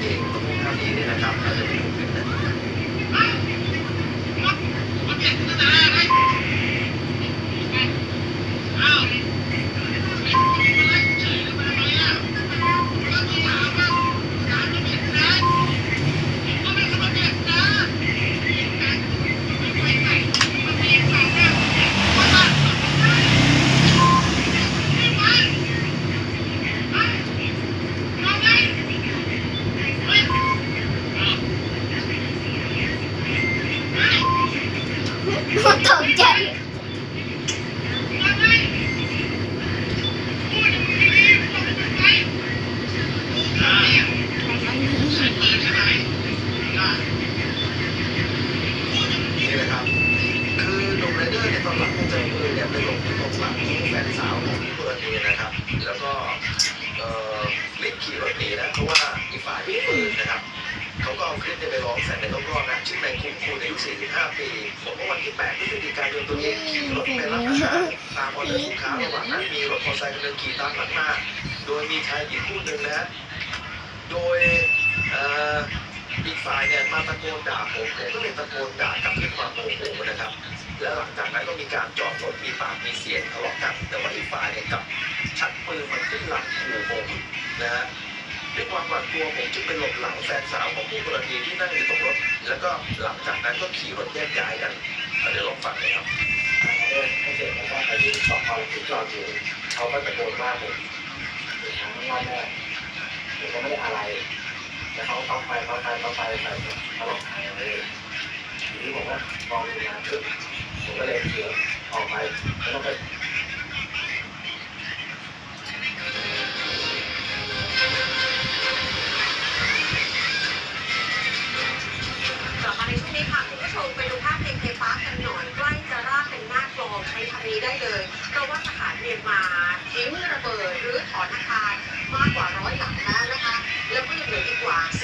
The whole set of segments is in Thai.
Thank you. ตกใจนี่นะครับ คือหนุ่มไรเดอร์เนี่ยตอนหลังของใจมือเนี่ยไปหลบที่ตรงหลังของแฟนสาวของพี่เบิร์ดเองนะครับ แล้วก็เออรีบขี่รถหนีนะเพราะว่าอีกฝ่ายมีปืนนะครับ เขาก็เอาคลิปเนี่ยไปร้องแสงในรอบๆนะชื่อนายคุ้มคูณอายุ45 ปีบอกว่าปี ฤศจิกายนตัวเองขี่รถไปรับอาหารตามออเดอร์ลูกค้าระหว่างนั้นมีรถมอเตอร์ไซค์กำลังขี่ตามหลังมาโดยมีชายหญิงคู่หนึ่งนะโดยอีกฝ่ายเนี่ยมาตะโกนด่าผมผมก็เลยตะโกนด่ากลับขึ้นมามโมโหนะครับ แล้วหลังจากนั้นก็มีการจอดรถมีปากมีเสียงทะเลาะกัน แต่ว่าอีกฝ่ายเนี่ยกลับชักปืนมาขึ้นลำขู่ผมนะฮะด้วยความหวาดกลัวผมจึงไปหลบหลังแฟนสาวของผู้กรณีที่นั่งอยู่ตรงรถ แล้วก็หลังจากนั้นก็ขี่รถแยกย้ายกัน ที่สพที่จอดอยู่เขาก็ตะโกนว่าผมทางข้างนอกแม่ผมก็ไม่ได้อะไรแล้วเขาเข้าไปเข้าไปเข้าไปไปเขาหลอกทางเลยทีนี้ผมก็มองดูงาขึ้นผมก็เลยเสือออกไปแล้วก็ไป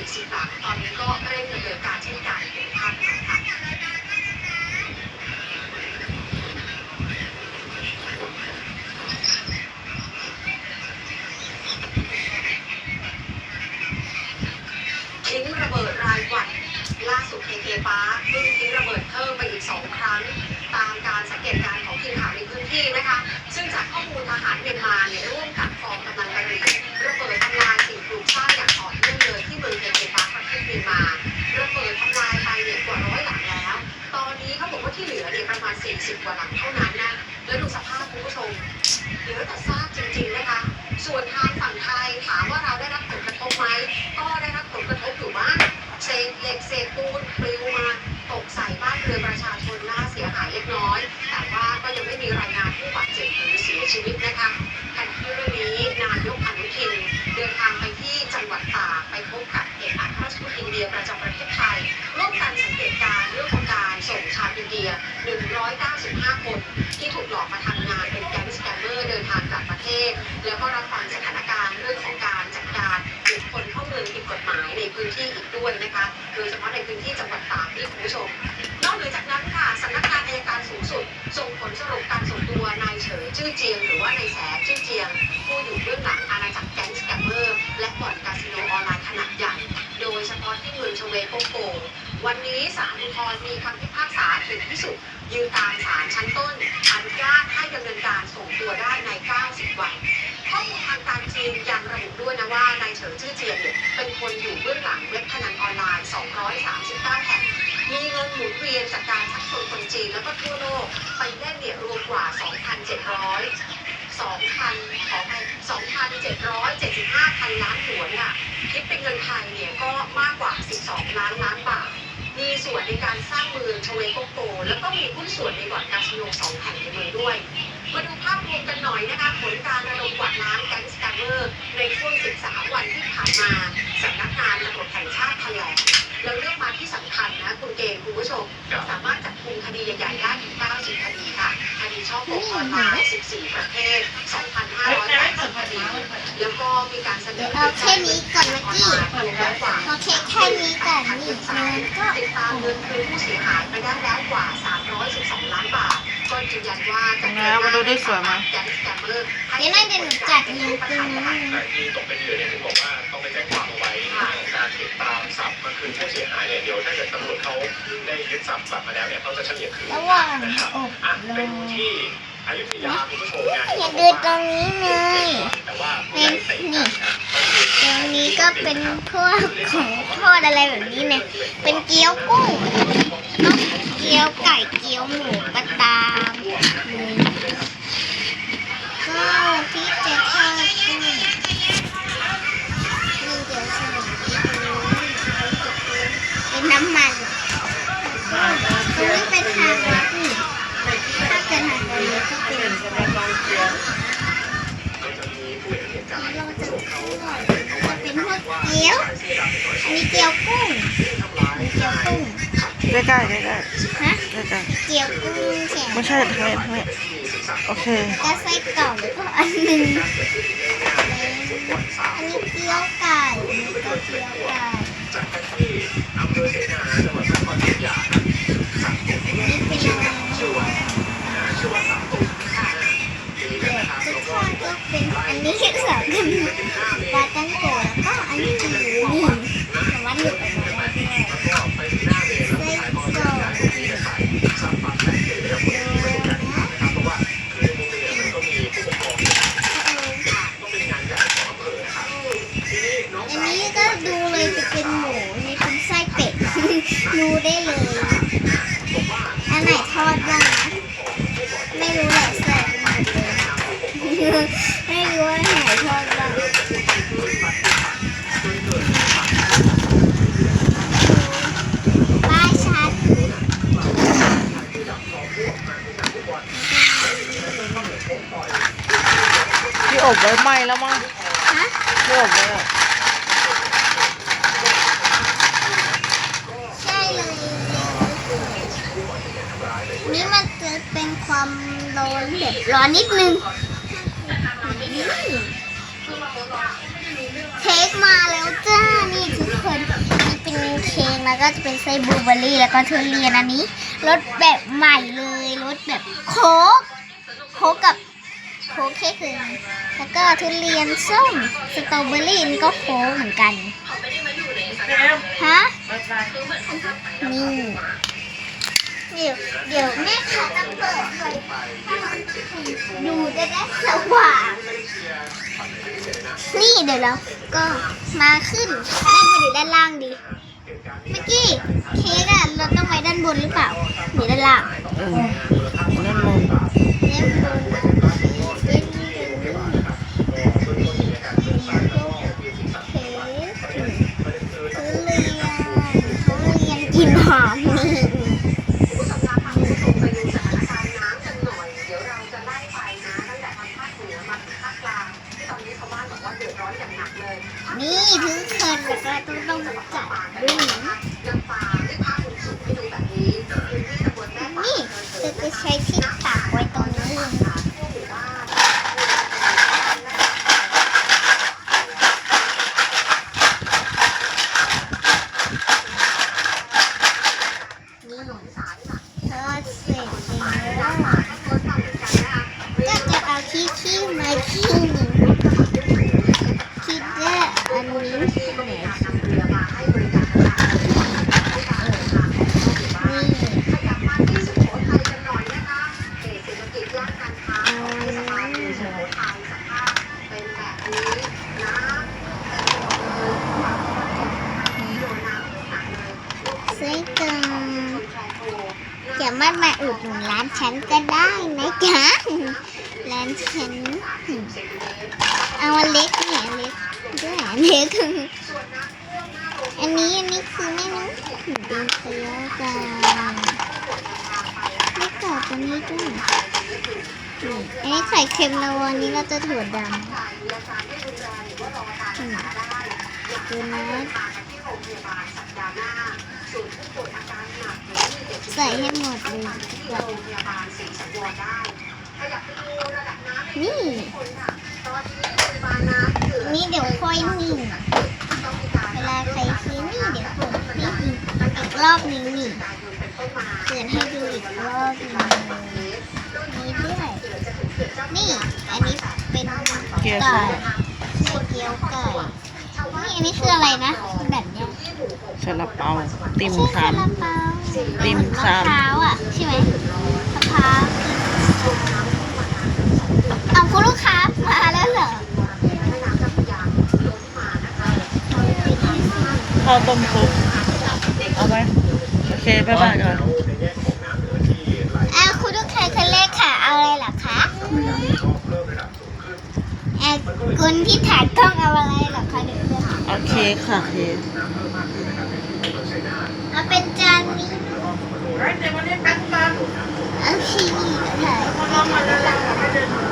อีกกว่า40หลังตอนนี้ก็เร่งดำเนินการเช่นกัน ยประจำประเทศไทยร่วมกันสังเกตการณ์เรื่องของการส่งชาวอินเดีย 195 คน ที่ถูกหลอกมาทำงานเป็นแก๊งสแกมเมอร์เดินทางกลับประเทศ แล้วก็รับฟังสถานการณ์เรื่องของการจัดการบุคคลเข้าเมืองผิดกฎหมายในพื้นที่อีกด้วยนะคะโดยเฉพาะในพื้นที่จังหวัดตากที่คุณผู้ชม นอกเหนือจากนั้นค่ะสำนักงานอัยการสูงสุด ส่งผลสรุปการส่งตัวนายเฉยชื่อเจียงหรือ วันนี้ศาลอุทธรณ์มีคำพิพากษาถึงที่สุด ยืนตามศาลชั้นต้นอนุญาตให้ดำเนินการส่งตัวได้ใน 90 วันข้อมูลทางการจีนยังระบุด้วยนะว่านายเฉิงชื่อเจียนเนี่ยเป็นคนอยู่เบื้องหลังเว็บพนันออนไลน์ 239 แห่ง มีเงินหมุนเวียนจากการชักชวนคนจีนแล้วก็ทั่วโลก ไปเล่นเนี่ยรวมกว่า 2,700 2,000ขอไป2,775พันล้านหยวนอะคิดเป็นเงินไทยเนี่ยก็มากกว่า 12 ล้านล้าน ส่วนในการสร้างเมืองชเวโกโก แล้วก็มีหุ้นส่วนในบ่อนคาสิโนสองแห่งในเมืองด้วย มาดูภาพรวมกันหน่อยนะคะผลการระดมกวาดล้างแก๊งสแกมเมอร์ในช่วง 13 วันที่ผ่านมาสำนักงานตำรวจแห่งชาติแถลงเราเลือกมาที่สำคัญนะคุณเกณฑ์คุณผู้ชม สามารถจับกุมคดีใหญ่ๆได้ถึง90คดีค่ะคดีช่อโกงออนไลน์14 ประเทศ 2,580คดี แล้วก็มีการเสนอเอาแค่นี้ก่อนนะกี้ออนไลน์รวมแล้วกว่าโอเคแค่นี้ก่อนนี่มันก็ติดตามเงินคืนผู้เสียหายไปได้แล้วกว่า 312 ล้านบาท ก็ยืนยันว่าจะเป็นไงครับมาดูได้สวยไหมแก๊งสแกมเมอร์ให้เดี๋ยวน่าจะหนูจัดลิงก์ตรงนั้นแต่ที่ตกเป็นเหยื่อเนี่ยถึงบอกว่าต้องไปแจ้งความเอาไว้แต่การติดตามทรัพย์มาคืนผู้เสียหายเนี่ยเดี๋ยวถ้าเกิดตำรวจเขาได้ยึดทรัพย์กลับมาแล้วเนี่ยเขาจะเฉลี่ยคืนระหว่างนะครับอบอะรเป็นมที่ อย่าดูตรงนี้เลยแต่ว่าผู้ใหญ่เตะกันนะตรงนี้ก็เป็นพวกของทอดอะไรแบบนี้เนี่ย เป็นเกี๊ยวกุ้งเกี๊ยวไก่ เกี๊ยวหมู เป็นก็จะมีผู้เห็นเหตุการณ์เราจะทอดจะเป็นพวกเกี๊ยวอันนี้เกี๊ยวกุ้งอันนี้เกี๊ยวกุ้งใกล้ๆใกล้ๆใกล้ฮะๆเกี๊ยวกุ้งแข็งไม่ใช่ทำไมทำไมโอเคก็ไส้กรอกก็อันหนึ่งอันนี้เกี๊ยวไก่อันนี้ก็เกี๊ยวไก่ นี้สองกันปลาตั้งโกะแล้วก็อันนี้คือนี่แต่ว่าหลุดออกมาได้ด้วยแล้วก็ไปที่หน้าเมนแล้วผู้ชายก็ย้ายตรงนี้ไปใส่ซับปั๊บแต่งเกให้กับคนที่ไม่ได้กันนะครับเพราะว่าคือในมุมหนึงเนี่ยมันก็มีผู้ปกครองก็เป็นงานใหญ่ของอำเภอนะครับทีนี้น้องอันนี้ก็ดูเลยจะเป็นหมูนี่เป็นไส้เป็ดดูได้เลย อันไหนทอดบ้างนะไม่รู้แหละใส่ไปหมดเลย อบไว้ไหมแล้วมั้งฮะที่อบไว้อะใช่เลย นี่มันจะเป็นความร้อนแบบร้อนนิดนึงนี่เค้กมาแล้วจ้า นี่ทุกคนนี่เป็นเค้กแล้วก็จะเป็นไส้บลูเบอร์รี่แล้วก็ทุเรียนอันนี้รสแบบใหม่เลยรสแบบโค้กโค้กกับ โค้กเค้กคือแล้วก็ทุเรียนส้มสตรอเบอร์รี่นี่ก็โค้กเหมือนกันฮะนี่เดี๋ยวเดี๋ยวแม่ค้าจะเปิดไฟดูจะได้สว่าง นี่เดี๋ยวเราก็มาขึ้นด้านบนหรือด้านล่างดี เมื่อกี้เค้กอะเราต้องไว้ด้านบนหรือเปล่าหรือด้านล่างเออนั่นมองด้านบนเป็น คะพาคุณผู้ชมไปดูสถานการณ์น้ำกันหน่อยเดี๋ยวเราจะไล่ไปนะตั้งแต่ภาคเหนือมาถึงภาคกลางตอนนี้ชาวบ้านบอกว่าเดือดร้อนอย่างหนักเลยนี่ทุกคนแล้วก็ต้องต้องจัดด้วยนะยังป่าด้วยภาพมุมสูงให้ดูแบบนี้พื้นที่ตำบลแม่ป่านี่จะจะใช้ที่ตักไว้ามารถมาอุดหนุนร้านฉันก็ได้นะจ๊ะร้านฉันเอาเล็กเนี่ยเล็กด้วยเล็กอันนี้อันนี้คือไม่รู้เป็นเกี๊ยวกันไม่ต่อตัวนี้ด้วยนี่อันนี้ไข่เค็มนะวันนี้เราจะถั่วดำอืมตัวนัด ใส่ให้หมดเลยดีกว่านี่ นี่เดี๋ยวค่อยนิ่งเวลาใครซื้อนี่เดี๋ยวกดนี่อีกรอบหนึงนี่เปิดให้ดูอีกรอบหนึงนี่ด้วยนี่ อันนี้เป็นไก่ไส้เกี๊ยวไก่ นี่อันนี้คืออะไรนะแบบเนี้ยซาลาเปาติ่มชื่อซซาลาเปาำติ่มมะซพร้าวอะใช่ไหมมะพร้าวเอาคุณลูกค้ามาแล้วเหรอำข้าวต้มซุปเอาไหมโอเคบ๊ายบายก่อนอ่าคุณลูกค้าคนแรกค่ะ เอาอะไรเหรอคะอ่าคุณที่ถ่ายกล้องเอาอะไร เค้กค่ะเค้กเอาเป็นจานนี้โอเคค่ะ